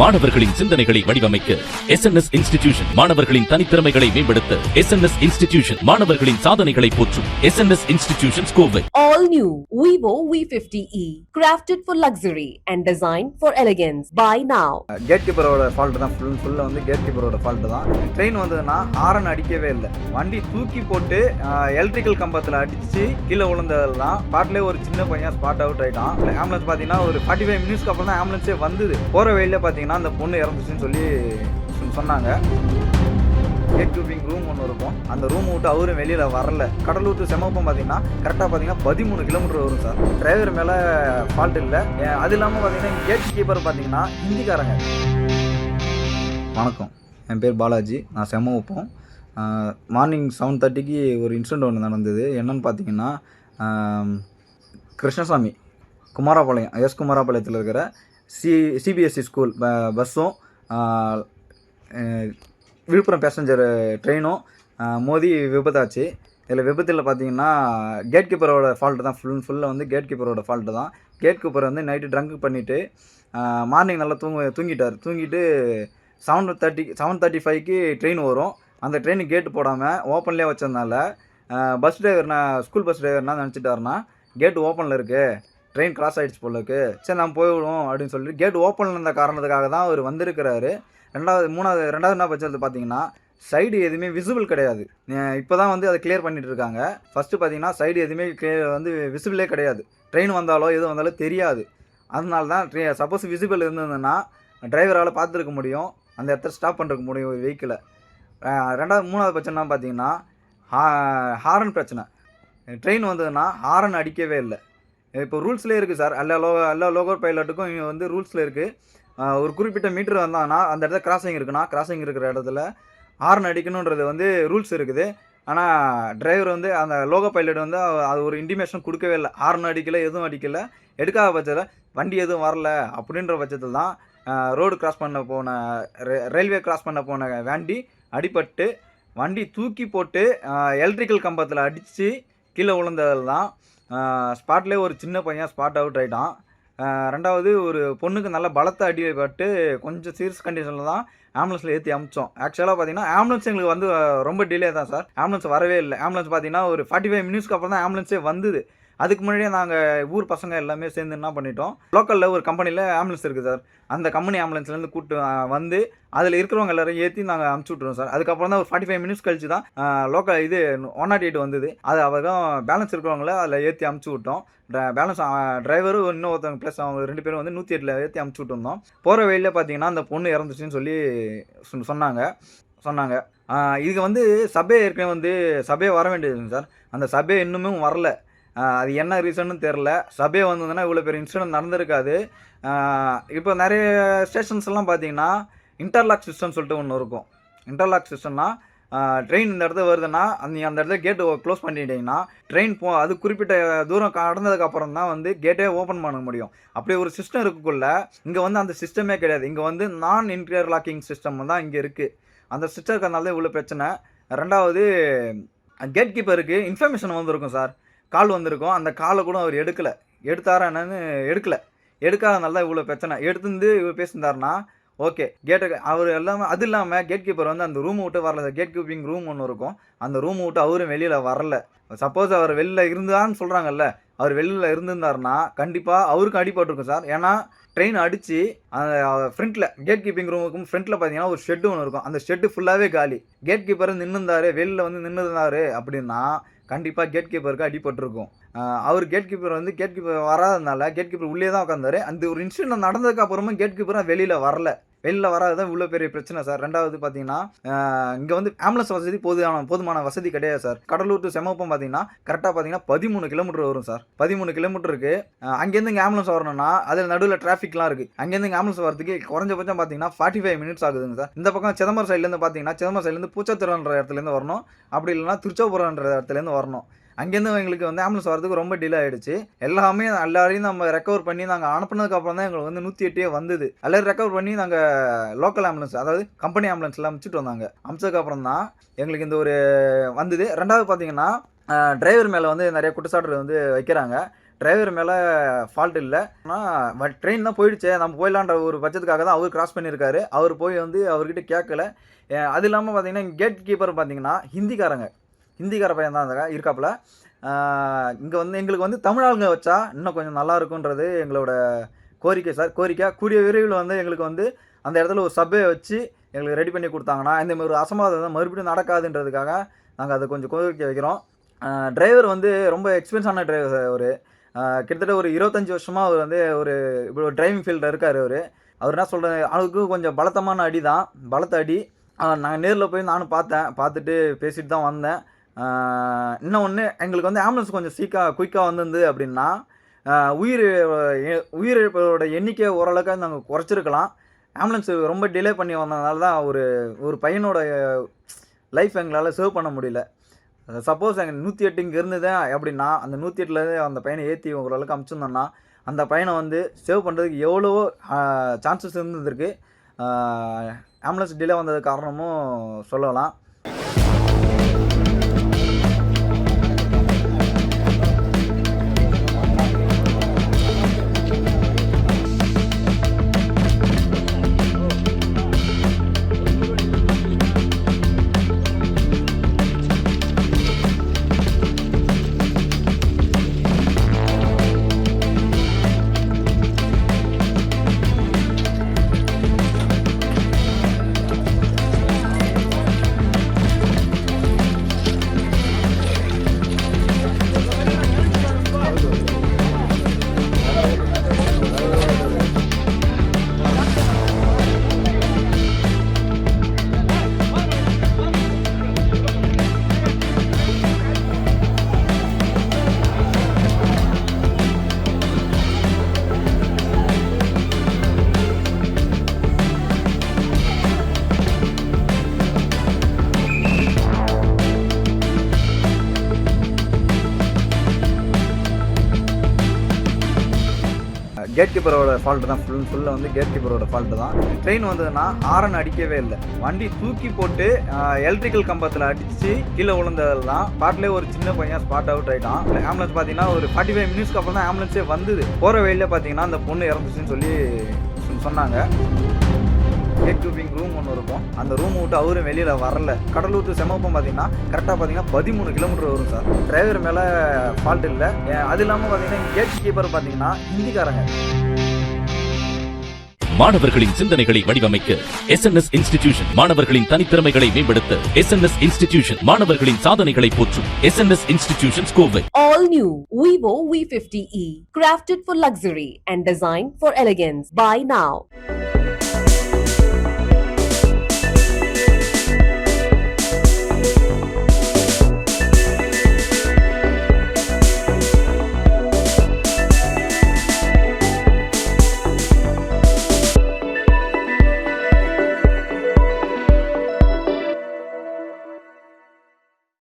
மாணவர்களின் சிந்தனைகளை வடிவமைக்க எஸ் என் எஸ் இன்ஸ்டிடியூஷன் மாணவர்களின் தனித்திறமைகளை மேம்படுத்த எஸ் என் எஸ் இன்ஸ்டிடியூஷன் மாணவர்களின் சாதனைகளை போற்றும் S N S institution Kovai All new Vivo V50e, crafted for luxury and designed for elegance. Buy now. Gate கீப்பரோட fault தான். Full ஃபுல்லாக வந்து கேட் கீப்பரோட ஃபால்ட் தான். ட்ரெயின் வந்ததுன்னா ஹாரன் அடிக்கவே இல்லை. வண்டி தூக்கி போட்டு எலக்ட்ரிக்கல் கம்பத்தில் அடிச்சு கீழே விழுந்ததில் தான் ஸ்பாட்லேயே ஒரு சின்ன பையன் ஸ்பாட் அவுட் ஆயிட்டான். ஆம்புலன்ஸ் பார்த்தீங்கன்னா ஒரு ஃபார்ட்டி ஃபைவ் மினிட்ஸ்க்கு அப்புறம் தான் ஆம்புலன்ஸே வந்தது. போகிற வழியில் பார்த்தீங்கன்னா அந்த பொண்ணு இறந்துச்சுன்னு சொல்லி சொன்னாங்க. கேட் கீப்பிங் ரூம் ஒன்று இருக்கும். அந்த ரூம் விட்டு அவரும் வெளியில் வரல. கடலூர் டு செமப்பம் பார்த்தீங்கன்னா கரெக்டாக பார்த்தீங்கன்னா பதிமூணு கிலோமீட்டர் வரும் சார். டிரைவர் மேலே ஃபால்ட் இல்லை. அது இல்லாமல் பார்த்தீங்கன்னா கேட் கீப்பர் பார்த்தீங்கன்னா ஹிந்திக்காரங்க வணக்கம். என் பேர் பாலாஜி. நான் செம்மப்பம். மார்னிங் செவன் தேர்ட்டிக்கு ஒரு இன்சிடெண்ட் ஒன்று நடந்தது. என்னன்னு பார்த்தீங்கன்னா கிருஷ்ணசாமி குமாரபாளையம் எஸ் குமாரபாளையத்தில் இருக்கிற சி சிபிஎஸ்சி ஸ்கூல் ப- பஸ்ஸும் விழுப்புரம் பேசஞ்சர் ட்ரெயினும் மோதி விபத்தாச்சு. இதில் விபத்தில் பார்த்தீங்கன்னா கேட் கீப்பரோட ஃபால்ட்டு தான் ஃபுல் ஃபுல்லாக வந்து கேட் கீப்பரோட ஃபால்ட்டு தான். கேட் கீப்பர் வந்து நைட்டு ட்ரங்க் பண்ணிவிட்டு மார்னிங் நல்லா தூங்க தூங்கிட்டார். தூங்கிட்டு செவன் தேர்ட்டி செவன் தேர்ட்டி ஃபைவ்க்கு ட்ரெயின் வரும். அந்த ட்ரெயின் கேட்டு போடாமல் ஓப்பன்லேயே வச்சதுனால பஸ் டிரைவர் நான் ஸ்கூல் பஸ் டிரைவர் என்ன நினச்சிட்டாருன்னா கேட்டு ஓப்பனில் இருக்குது ட்ரெயின் கிராஸ் ஆகிடுச்சு போலக்கு சரி நான் போயிடுவோம் அப்படின்னு சொல்லிட்டு கேட் ஓப்பனில் இருந்த காரணத்துக்காக தான் அவர் வந்திருக்கிறாரு. ரெண்டாவது மூணாவது ரெண்டாவது என்ன பட்சத்தில் பார்த்தீங்கன்னா சைடு எதுவுமே விசிபிள் கிடையாது. இப்போ தான் வந்து அதை கிளியர் பண்ணிட்டு இருக்காங்க. ஃபஸ்ட்டு பார்த்தீங்கன்னா சைடு எதுவுமே கிளியர் வந்து விசிபிளே கிடையாது. ட்ரெயின் வந்தாலோ எது வந்தாலோ தெரியாது. அதனால தான் சப்போஸ் விசிபிள் இருந்ததுன்னா டிரைவரால் பார்த்துருக்க முடியும். அந்த இடத்துல ஸ்டாப் பண்ணிருக்க முடியும் ஒரு வெஹிக்கிளை ரெண்டாவது மூணாவது பிரச்சனை பார்த்தீங்கன்னா ஹாரன் பிரச்சனை. ட்ரெயின் வந்ததுன்னா ஹாரன் அடிக்கவே இல்லை. இப்போ ரூல்ஸ்லேயே இருக்குது சார். எல்லா லோ எல்லா லோகோ பைலட்டுக்கும் இங்கே வந்து ரூல்ஸில் இருக்குது ஒரு குறிப்பிட்ட மீட்டர் வந்தாங்கன்னா அந்த இடத்துல கிராசிங் இருக்குன்னா கிராசிங் இருக்கிற இடத்துல ஹார்ன் அடிக்கணுன்றது வந்து ரூல்ஸ் இருக்குது. ஆனால் டிரைவர் வந்து அந்த லோகோ பைலட் வந்து அது ஒரு இன்டிமேஷன் கொடுக்கவே இல்லை. ஹார்ன் அடிக்கலை எதுவும் அடிக்கலை. எடுக்காத பட்சத்தில் வண்டி எதுவும் வரல அப்படின்ற பட்சத்தில் தான் ரோடு கிராஸ் பண்ண போன ரயில்வே கிராஸ் பண்ண போன வண்டி அடிபட்டு வண்டி தூக்கி போட்டு எலக்ட்ரிக்கல் கம்பத்தில் அடித்து கீழே விழுந்ததில் தான் ஸ்பாட்லேயே ஒரு சின்ன பையன் ஸ்பாட் அவுட் ஆகிட்டான் ரெண்டாவது ஒரு பொண்ணுக்கு நல்ல பலத்த அடிபட்டு கொஞ்சம் சீரியஸ் கண்டிஷனில் தான் ஆம்புலன்ஸில் ஏற்றி அமிச்சோம். ஆக்சுவலாக பார்த்தீங்கன்னா ஆம்புலன்ஸ் எங்களுக்கு வந்து ரொம்ப டிலே தான் சார் ஆம்புலன்ஸ் வரவே இல்லை. ஆம்புலன்ஸ் பார்த்தீங்கன்னா ஒரு ஃபார்ட்டி ஃபைவ் மினிட்ஸ்க்கு அப்புறம் தான் ஆம்புலன்ஸே வந்தது. அதுக்கு முன்னாடியே நாங்கள் ஊர் பசங்க எல்லாமே சேர்ந்து என்ன பண்ணிட்டோம்? லோக்கலில் ஒரு கம்பெனியில் ஆம்புலன்ஸ் இருக்குது சார். அந்த கம்பெனி ஆம்புலன்ஸ்லேருந்து கூப்பிட்டு வந்து அதில் இருக்கிறவங்க எல்லாரும் ஏற்றி நாங்கள் அமுச்சு விட்ருவோம் சார். அதுக்கப்புறம் தான் ஒரு ஃபார்ட்டி ஃபைவ் மினிட்ஸ் கழிச்சு தான் லோக்கல் இது ஒன் நாட் எயிட் வந்தது. அது அவரும் பேலன்ஸ் இருக்கிறவங்கள அதில் ஏற்றி அமுச்சு விட்டோம். பேலன்ஸ் டிரைவரும் இன்னும் ஒருத்தவங்க ப்ளஸ் அவங்க ரெண்டு பேரும் வந்து நூற்றி எட்டில் ஏற்றி அமுச்சு விட்டுருந்தோம். போகிற வழியில் பார்த்தீங்கன்னா அந்த பொண்ணு இறந்துச்சுன்னு சொல்லி சொன்னாங்க. சொன்னாங்க. இது இதுக்கு வந்து சபை ஏற்கனவே வந்து சபையை வர வேண்டியதுங்க சார். அந்த சபை இன்னுமே வரல. அது என்ன ரீசன்னு தெரில சபை வந்ததுன்னா இவ்வளோ பெரிய இன்சிடென்ட் நடந்திருக்காது. இப்போ நிறைய ஸ்டேஷன்ஸ் எல்லாம் பார்த்தீங்கன்னா இன்டர்லாக் சிஸ்டம் சொல்லிட்டு ஒன்று இருக்கும். இன்டர்லாக் சிஸ்டம்னா ட்ரெயின் இந்த இடத்துல வருதுன்னா நீங்கள் அந்த இடத்துல கேட்டு க்ளோஸ் பண்ணிட்டீங்கன்னா ட்ரெயின் போ அது குறிப்பிட்ட தூரம் கடந்ததுக்கப்புறம் தான் வந்து கேட்டே ஓப்பன் பண்ண முடியும். அப்படி ஒரு சிஸ்டம் இருக்குக்குள்ள இங்கே வந்து அந்த சிஸ்டமே கிடையாது. இங்கே வந்து நான் இன்டர்லாக்கிங் சிஸ்டம் தான் இங்கே இருக்குது அந்த சிஸ்டம் இருக்கிறதுனால தான் இவ்வளோ பிரச்சனை. ரெண்டாவது கேட் கீப்பருக்கு இன்ஃபர்மேஷன் வந்திருக்கும் சார். கால் வந்திருக்கும். அந்த காலை கூட அவர் எடுக்கலை. எடுத்தாரா என்னன்னு எடுக்கலை. எடுக்காதனால தான் இவ்வளோ பிரச்சனை. எடுத்துருந்து இவர் பேசியிருந்தாருனா ஓகே. கேட்டு அவர் எல்லாமே அது இல்லாமல் கேட் கீப்பர் வந்து அந்த ரூம் விட்டு வரல. கேட் கீப்பிங் ரூம் ஒன்று இருக்கும். அந்த ரூம் விட்டு அவரும் வெளியில் வரல. சப்போஸ் அவர் வெளியில் இருந்தான்னு சொல்கிறாங்கல்ல அவர் வெளியில் இருந்திருந்தாருன்னா கண்டிப்பாக அவருக்கும் அடிபட்டிருக்கும் சார். ஏன்னா ட்ரெயின் அடித்து அந்த ஃப்ரண்ட்டில் கேட் கீப்பிங் ரூமுக்கும் ஃப்ரண்ட்டில் பார்த்தீங்கன்னா ஒரு ஷெட்டு ஒன்று இருக்கும். அந்த ஷெட்டு ஃபுல்லாகவே காலி. கேட் கீப்பர் நின்றுந்தாரு வெளியில் வந்து நின்றுருந்தாரு அப்படின்னா கண்டிப்பாக கேட் கீப்பருக்கு அடிபட்டிருக்கும் அவர் கேட் கீப்பர் வந்து கேட் கீப்பர் வராதனால கேட் கீப்பர் உள்ளே தான் உட்காந்தாரு அந்த ஒரு இன்சிடென்ட் நடந்ததுக்கு அப்புறமா கேட் கீப்பராக வெளியில் வரல. வெளியில் வராதுதான் இவ்வளோ பெரிய பிரச்சனை சார். ரெண்டாவது பார்த்தீங்கன்னா இங்கே வந்து ஆம்புலன்ஸ் வசதி போதுமான போதுமான வசதி கிடையாது சார். கடலூர் டு செமப்பம் பார்த்தீங்கன்னா கரெக்டாக பார்த்தீங்கன்னா பதிமூணு கிலோமீட்டர் வரும் சார். பதிமூணு கிலோமீட்டருக்கு அங்கேருந்து இங்கே ஆம்புலன்ஸ் வரணும்னா அதில் நடுவில் டிராஃபிக்லாம் இருக்குது அங்கேருந்து இங்கே ஆம்புலன்ஸ் வரதுக்கு குறைஞ்சபட்சம் பார்த்தீங்கன்னா ஃபார்ட்டி ஃபைவ் மினிட்ஸ் ஆகுதுங்க சார். இந்த பக்கம் சிதம்பரம் சைட்லேருந்து பார்த்தீங்கன்னா சிதம்பரம் சைட்லேருந்து பூச்சத்திரன்ற இடத்துலேருந்து வரணும். அப்படி இல்லைன்னா திருச்சோபுரம்ன்ற இடத்துலேருந்து வரணும். அங்கேருந்து எங்களுக்கு வந்து ஆம்புலன்ஸ் வரதுக்கு ரொம்ப டிலே ஆயிடுச்சு. எல்லாமே எல்லாரையும் நம்ம ரெக்கவர் பண்ணி நாங்கள் அனுப்புனதுக்கு அப்புறம் தான் எங்களுக்கு வந்து நூற்றி எட்டே வந்தது. எல்லாரும் ரெக்கவர் பண்ணி நாங்கள் லோக்கல் ஆம்புலன்ஸ் அதாவது கம்பெனி ஆம்புலன்ஸ்லாம் அமைச்சிட்டு வந்தாங்க. அமுச்சதுக்கு அப்புறம் தான் எங்களுக்கு இந்த ஒரு வந்தது. ரெண்டாவது பார்த்தீங்கன்னா டிரைவர் மேலே வந்து நிறைய குற்றச்சாட்டு வந்து வைக்கிறாங்க. டிரைவர் மேலே ஃபால்ட் இல்லை. ஆனால் ட்ரெயின் தான் போயிடுச்சே நம்ம போயிடலான்ற ஒரு பட்சத்துக்காக தான் அவர் கிராஸ் பண்ணியிருக்காரு. அவர் போய் வந்து அவர்கிட்ட கேட்கல அது இல்லாமல் பார்த்தீங்கன்னா கேட் கீப்பர் பார்த்தீங்கன்னா ஹிந்திக்காரங்க. ஹிந்திக்கார பையன் தான் அந்த இருக்காப்புல. இங்கே வந்து எங்களுக்கு வந்து தமிழ் ஆளுங்க வச்சா இன்னும் கொஞ்சம் நல்லா இருக்குன்றது எங்களோட கோரிக்கை சார். கோரிக்கை. கூடிய விரைவில் வந்து எங்களுக்கு வந்து அந்த இடத்துல ஒரு சபையை வச்சு எங்களுக்கு ரெடி பண்ணி கொடுத்தாங்கன்னா இந்த மாதிரி ஒரு அசம்பாவிதம் மறுபடியும் நடக்காதுன்றதுக்காக நாங்கள் அதை கொஞ்சம் கோரிக்கை வைக்கிறோம். டிரைவர் வந்து ரொம்ப எக்ஸ்பீரியன்ஸான டிரைவர் அவர். கிட்டத்தட்ட ஒரு இருபத்தஞ்சி வருஷமாக அவர் வந்து ஒரு இப்படி ஒரு டிரைவிங் ஃபீல்டில் இருக்கார் அவர். அவர் என்ன சொல்கிறது அவருக்கு கொஞ்சம் பலத்தமான அடி தான். பலத்த அடி. நாங்கள் நேரில் போய் நானும் பார்த்தேன். பார்த்துட்டு பேசிட்டு தான் வந்தேன். இன்னொன்று எங்களுக்கு வந்து ஆம்புலன்ஸ் கொஞ்சம் சீக்காக குயிக்காக வந்திருந்து அப்படின்னா உயிர் உயிரிழப்போட எண்ணிக்கை ஓரளவுக்கு நாங்கள் குறைச்சிருக்கலாம். ஆம்புலன்ஸ் ரொம்ப டிலே பண்ணி வந்ததுனால தான் ஒரு ஒரு பையனோட லைஃப் எங்களால் சேவ் பண்ண முடியல. சப்போஸ் எங்கள் நூற்றி எட்டு இங்கே இருந்தது அப்படின்னா அந்த நூற்றி எட்டுலேருந்து அந்த பையனை ஏற்றி ஓரளவுக்கு அமுச்சிருந்தோம்னா அந்த பையனை வந்து சேவ் பண்ணுறதுக்கு எவ்வளவோ சான்சஸ் இருந்திருக்கு. ஆம்புலன்ஸ் டிலே வந்தது காரணமும் சொல்லலாம். கேட் கீப்பரோட ஃபால்ட்டு தான் ஃபுல் ஃபுல்லாக வந்து கேட் கீப்பரோட ஃபால்ட்டு தான். ட்ரெயின் வந்ததுன்னா ஆரன் அடிக்கவே இல்லை. வண்டி தூக்கி போட்டு எலக்ட்ரிக்கல் கம்பத்தில் அடித்து கீழே விழுந்ததில் தான் ஸ்பாட்லேயே ஒரு சின்ன பையன் ஸ்பாட் அவுட் ஆகிட்டான் ஆம்புலன்ஸ் பார்த்தீங்கன்னா ஒரு ஃபார்ட்டி ஃபைவ் மினிட்ஸ்க்கு அப்புறம் தான் ஆம்புலன்ஸே வந்தது போகிற வழியில் பார்த்தீங்கன்னா அந்த பொண்ணு இறந்துச்சுன்னு சொல்லி சொன்னாங்க. கேட் கீப்பிங் ரூம் ஒன்று இருக்கும். அந்த ரூம் விட்டு அவரும் வெளியில் வரல. கடலூர் to செமப்பம் பார்த்தீங்கன்னா கரெக்டாக பார்த்தீங்கன்னா பதிமூணு கிலோமீட்டர் வரும் சார் டிரைவர் மேலே ஃபால்ட் இல்லை. அது இல்லாமல் பார்த்தீங்கன்னா கேட் கீப்பர் பார்த்தீங்கன்னா ஹிந்திக்காரங்க. மாணவர்களின் சிந்தனைகளை வடிவமைக்க எஸ்என்எஸ் இன்ஸ்டிடியூஷன் மாணவர்களின் தனித்திறமைகளை மேம்படுத்த எஸ்என்எஸ் இன்ஸ்டிடியூஷன் மாணவர்களின் சாதனைகளை போற்றும் SNS institution Kovai. All new Vivo V50e, crafted for luxury and designed for elegance. Buy now.